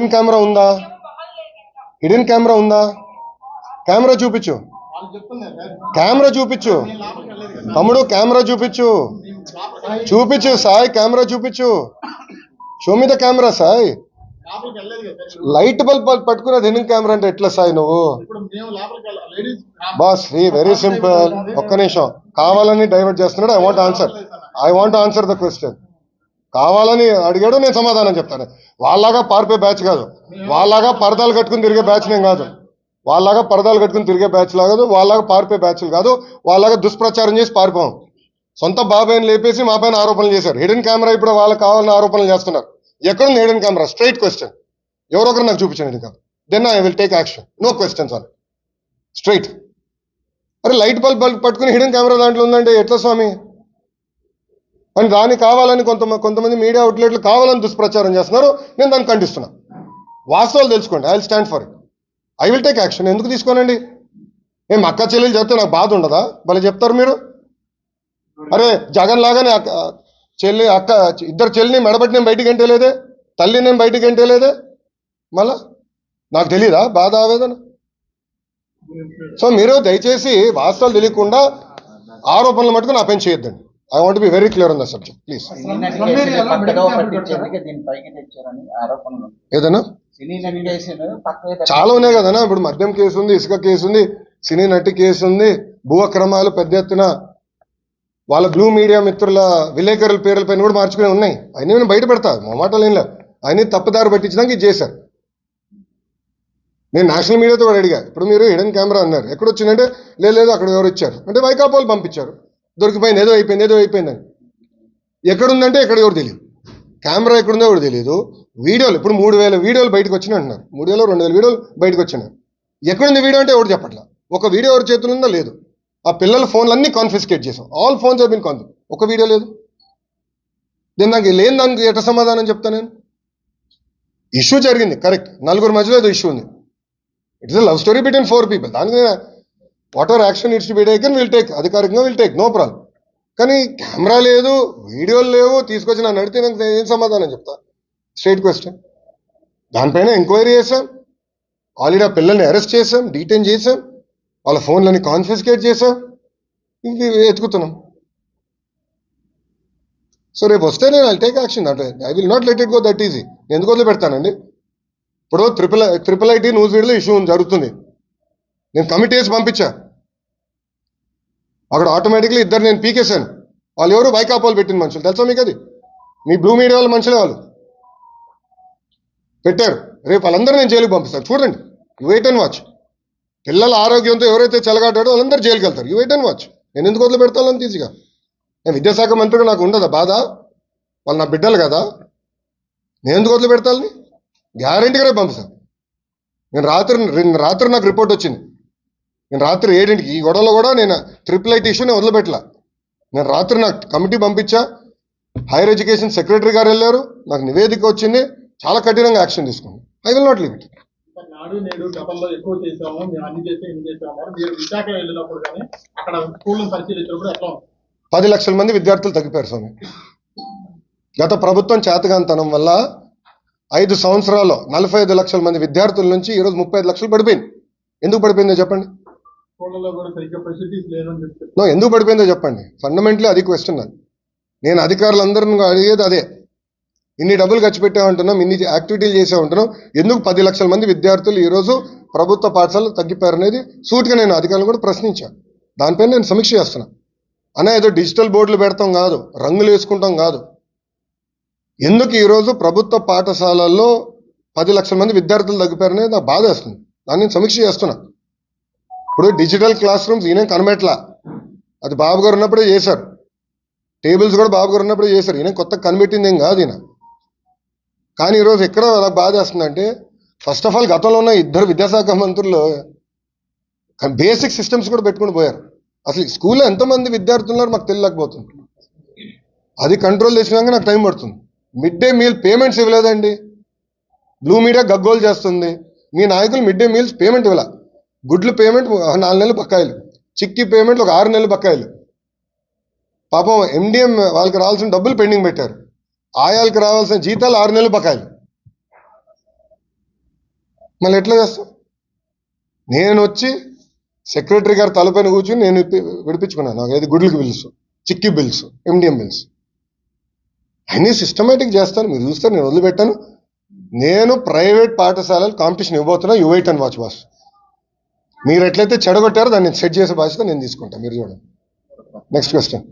Hidden camera ఉందా? Hidden camera ఉందా? Camera చూపించు. కెమెరా చూపించు. తమ్ముడు కెమెరా చూపించు. చూపించు సాయి కెమెరా చూపించు. షో మీద కెమెరా సాయి. లైట్ బల్బ్ పట్టుకున్నది హిడెన్ కెమెరా అంటే ఎట్లా సాయి నువ్వు? బాస్ ఈ వెరీ సింపుల్. ఒక్క నిమిషం. కావాలని డైవర్ట్ చేస్తున్నాడు. I want answer. I want answer the question కావాలని అడిగాడు నేను సమాధానం చెప్తాను. వాళ్ళలాగా పారిపోయే బ్యాచ్ కాదు. వాళ్ళలాగా పరదాలు కట్టుకుని తిరిగే బ్యాచ్ నేను కాదు. వాళ్ళలాగా పరదాలు కట్టుకుని తిరిగే బ్యాచ్ కాదు. వాళ్ళలాగా పారిపోయే బ్యాచ్లు కాదు. వాళ్ళలాగా దుష్ప్రచారం చేసి పారిపోం సొంత బాబాయిని లేపేసి మా పైన ఆరోపణలు చేశారు. హిడెన్ కెమెరా ఇప్పుడు వాళ్ళకి కావాలని ఆరోపణలు చేస్తున్నారు. ఎక్కడుంది హిడెన్ కెమెరా? Straight question. ఎవరొకరు నాకు చూపించండి hidden camera then I will take action no questions sir straight అరే లైట్ బల్బ్ బల్బ్ పట్టుకుని హిడెన్ కెమెరా దాంట్లో ఉందంటే ఎట్లా స్వామి? అని దాన్ని కావాలని కొంత కొంతమంది మీడియా అవుట్లెట్లు కావాలని దుష్ప్రచారం చేస్తున్నారు. నేను దాన్ని ఖండిస్తున్నా. వాస్తవాలు తెలుసుకోండి. I will stand for it I will take action ఎందుకు తీసుకోనండి? మేము అక్క చెల్లెలు చెప్తే నాకు బాధ ఉండదా? భలే చెప్తారు మీరు. అరే జగన్ లాగానే అక్క చెల్లి అక్క ఇద్దరు చెల్లిని మెడబట్టి నేను బయటికి ఎంటేలేదే? తల్లి నేను బయటికి ఎంటేలేదే? మళ్ళా? నాకు తెలియదా బాధ ఆవేదన? సో మీరు దయచేసి వాస్తవాలు తెలియకుండా ఆరోపణలు మటుకు నా పైన చేయొద్దండి. I want be very clear on the subject please cine నటి కేసుని పక్కదో పట్టించేందుకే దీన్ని పైకి తెచ్చారని ఆరోపణలు ఏదైనా సినీ నటి కేసును పక్కగా చాలా ఉన్నాయి కదనా ఇప్పుడు మద్యం కేసు ఉంది ఇసుక కేసు ఉంది సినీ నటి కేసు ఉంది భూ అక్రమాలు పెద్ద ఎత్తున వాళ్ళ బ్లూ మీడియా మిత్రుల విలేకరుల పేర్ల పైన కూడా మార్చుకునే ఉన్నాయి. అయినా నేను బయట పెడతా మొమాటలు ఏం లేవు. అయినా తప్పుదారి పట్టించడానికి ఇది చేశారు నేను నేషనల్ మీడియాతో కూడా అడిగా. ఇప్పుడు మీరు హిడెన్ కెమెరా అన్నారు. ఎక్కడ వచ్చిందంటే "లే, లేదు అక్కడ ఎవరు ఇచ్చారు. అంటే వైకాపాలు పంపించారు. దొరికిపోయింది ఏదో అయిపోయింది ఏదో అయిపోయిందని ఎక్కడుందంటే ఎక్కడ ఎవరు తెలియదు. కెమెరా ఎక్కడుందో ఎవరు తెలియదు. వీడియోలు ఇప్పుడు మూడు వేల వీడియోలు బయటకు వచ్చినాయి అంటున్నారు. మూడు వేల రెండు వేల వీడియోలు బయటకు వచ్చినాయి. ఎక్కడుంది వీడియో అంటే ఎవరు చెప్పట్లా? ఒక వీడియో ఎవరి చేతులు ఉందో లేదు. ఆ పిల్లల ఫోన్లు కాన్ఫిస్కేట్ చేసాం ఆల్ ఫోన్స్ బిన్ కాన్ ఒక వీడియో లేదు. నేను నాకు లేని దానికి ఎట సమాధానం చెప్తా నేను? ఇష్యూ జరిగింది కరెక్ట్ నలుగురు మధ్యలో ఏదో ఇష్యూ ఉంది. It's love story between four people దానికి whatever action it's be taken will take. అధికారికంగా విల్ టేక్. No problem. కానీ కెమెరా లేదు వీడియోలు లేవు తీసుకొచ్చి నన్ను అడిగితే నాకు ఏం సమాధానం చెప్తా? స్టేట్ క్వశ్చన్ దానిపైన ఎంక్వైరీ చేశాం. ఆల్రెడీ ఆ పిల్లల్ని అరెస్ట్ చేశాం డీటైన్ చేశాం. వాళ్ళ ఫోన్లని కాన్ఫిస్కేట్ చేశాం. ఇవి ఎత్తుకుతున్నాం సో రేపు వస్తే నేను I take action. That I will not let it go that easy. నేను ఎందుకు వదిలి పెడతానండి ఇప్పుడు ట్రిపుల్ ట్రిపుల్ ఐటీ న్యూస్ వీడియోలో ఇష్యూ జరుగుతుంది. నేను కమిటీ వేసి పంపించా. అక్కడ ఆటోమేటిక్లీ ఇద్దరు నేను పీకేశాను. వాళ్ళు ఎవరు వైకాపాలు పెట్టిన మనుషులు తెలుసా మీకు అది? మీ బ్లూ మీడియా వాళ్ళ మనుషులే వాళ్ళు. పెట్టారు. రేపు వాళ్ళందరూ నేను జైలుకి పంపిస్తాను. చూడండి. వెయిట్ అండ్ వాచ్ పిల్లల ఆరోగ్యంతో ఎవరైతే చెలగాటాడో వాళ్ళందరూ జైలుకి వెళ్తారు. యూ వెయిట్ అండ్ వాచ్ నేను ఎందుకు వదిలి పెడతాను ఈజీగా నేను విద్యాశాఖ మంత్రిగా నాకు ఉండదా బాధ? వాళ్ళు నా బిడ్డలు కదా. నేను ఎందుకు వదిలి పెడతాను గ్యారంటీగా రేపు పంపిస్తాను. నేను రాత్రి రాత్రి నాకు రిపోర్ట్ వచ్చింది. నేను రాత్రి ఏడింటికి ఈ గొడవలో కూడా నేను ట్రిపుల్ ఐటీ ఇష్యూ నేను వదిలిపెట్టలా. నేను రాత్రి నాకు కమిటీ పంపించా. హైయర్ ఎడ్యుకేషన్ సెక్రటరీ గారు వెళ్ళారు. నాకు నివేదిక వచ్చింది. చాలా కఠినంగా యాక్షన్ తీసుకున్నాను I will not leave it నాడు నేడు గతంలో ఎక్కువ చేసాము మేము అన్ని చేసాం ఇన్ని చేసాము మీరు విశాఖ వెళ్ళినప్పుడు కానీ అక్కడ స్కూళ్ళను పరిశీలించినప్పుడు ఎట్లా ఉంది? పది లక్షల మంది విద్యార్థులు తగ్గిపోయారు స్వామి. గత ప్రభుత్వం చేతగాంతనం వల్ల ఐదు సంవత్సరాల్లో నలభై ఐదు లక్షల మంది విద్యార్థుల నుంచి ఈరోజు ముప్పై ఐదు లక్షలు పడిపోయింది. ఎందుకు పడిపోయిందో చెప్పండి. స్కూళ్ళలో కూడా సరిగ్గా ఫెసిలిటీస్ లేదని నో ఎందుకు పడిపోయిందో చెప్పండి. ఫండమెంటలీ అది క్వశ్చన్ అది. నేను అధికారులందరూ అడిగేది అదే. ఇన్ని డబ్బులు ఖర్చు పెట్టామంటున్నాం ఇన్ని యాక్టివిటీలు చేసామంటున్నాం ఎందుకు పది లక్షల మంది విద్యార్థులు ఈరోజు ప్రభుత్వ పాఠశాలలు తగ్గిపోయారు అనేది సూటిగా నేను అధికారులు కూడా ప్రశ్నించాను దానిపైన నేను సమీక్ష చేస్తున్నా. అనే ఏదో డిజిటల్ బోర్డులు పెడతాం కాదు రంగులు వేసుకుంటాం కాదు. ఎందుకు ఈరోజు ప్రభుత్వ పాఠశాలల్లో పది లక్షల మంది విద్యార్థులు తగ్గిపోయారనేది నాకు బాధ వేస్తుంది దాన్ని నేను సమీక్ష చేస్తున్నా. ఇప్పుడు డిజిటల్ క్లాస్ రూమ్స్ ఈయన కనబెట్టలా. అది బాబు గారు ఉన్నప్పుడే చేశారు. టేబుల్స్ కూడా బాబు గారు ఉన్నప్పుడే చేశారు. ఈయన కొత్త కనిపెట్టింది ఏం కాదు ఈయన. కానీ ఈరోజు ఎక్కడ నాకు బాధ వేస్తుందంటే ఫస్ట్ ఆఫ్ ఆల్ గతంలో ఉన్న ఇద్దరు విద్యాశాఖ మంత్రులు బేసిక్ సిస్టమ్స్ కూడా పెట్టుకుని పోయారు. అసలు స్కూల్లో ఎంతమంది విద్యార్థులు ఉన్నారు మాకు తెలియలేకపోతుంది. అది కంట్రోల్ చేసినాక నాకు టైం పడుతుంది. మిడ్ డే మీల్ పేమెంట్స్ ఇవ్వలేదండి. బ్లూ మీడియా గగ్గోలు చేస్తుంది. మీ నాయకులు మిడ్ డే మీల్స్ పేమెంట్ ఇవ్వలే. గుడ్లు పేమెంట్ నాలుగు నెలలు బకాయిలు. చిక్కి పేమెంట్లు ఒక ఆరు నెలలు బకాయిలు. పాపం ఎండిఎం వాళ్ళకి రావాల్సిన డబ్బులు పెండింగ్ పెట్టారు. ఆయాలకు రావాల్సిన జీతాలు ఆరు నెలలు బకాయిలు. మళ్ళీ ఎట్లా చేస్తాం? నేను వచ్చి సెక్రటరీ గారు తలపైన కూర్చుని నేను విడిపించుకున్నాను. నాకు ఏది గుడ్లకి బిల్స్ చిక్కి బిల్స్ ఎండిఎం బిల్స్. అన్నీ సిస్టమేటిక్ చేస్తాను. మీరు చూస్తారు నేను వదిలిపెట్టాను. నేను ప్రైవేట్ పాఠశాలలు competition ఇవ్వబోతున్నా you wait and watch boss మీరు ఎట్లయితే చెడగొట్టారో దాన్ని సెట్ చేసే బాధ్యత నేను తీసుకుంటాను మీరు చూడండి. Next question